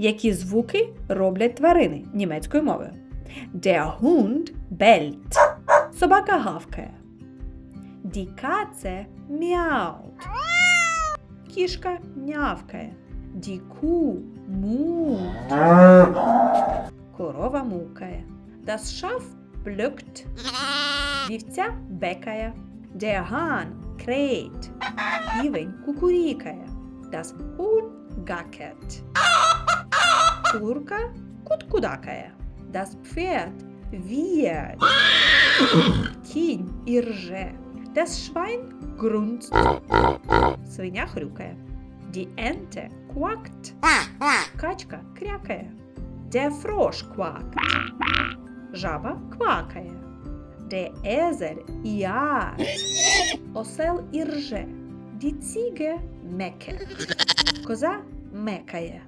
Які звуки роблять тварини німецькою мовою? Der Hund bellt. Собака гавкає. Die Katze miaut. Кішка нявкає. Die Kuh muht. Корова мукає. Das Schaf blökt. Вівця бекає. Der Hahn kräht. Півень кукурікає. Das Huhn gackert. Курка куткудакає. Das Pferd wiehert. Кінь ірже. Das Schwein grunzt. Свиня хрюкає. Die Ente quackt. Качка крякає. Der Frosch quackt. Жаба квакає. Der Esel jaht. Осел ірже. Die Ziege meckert. Коза мекає.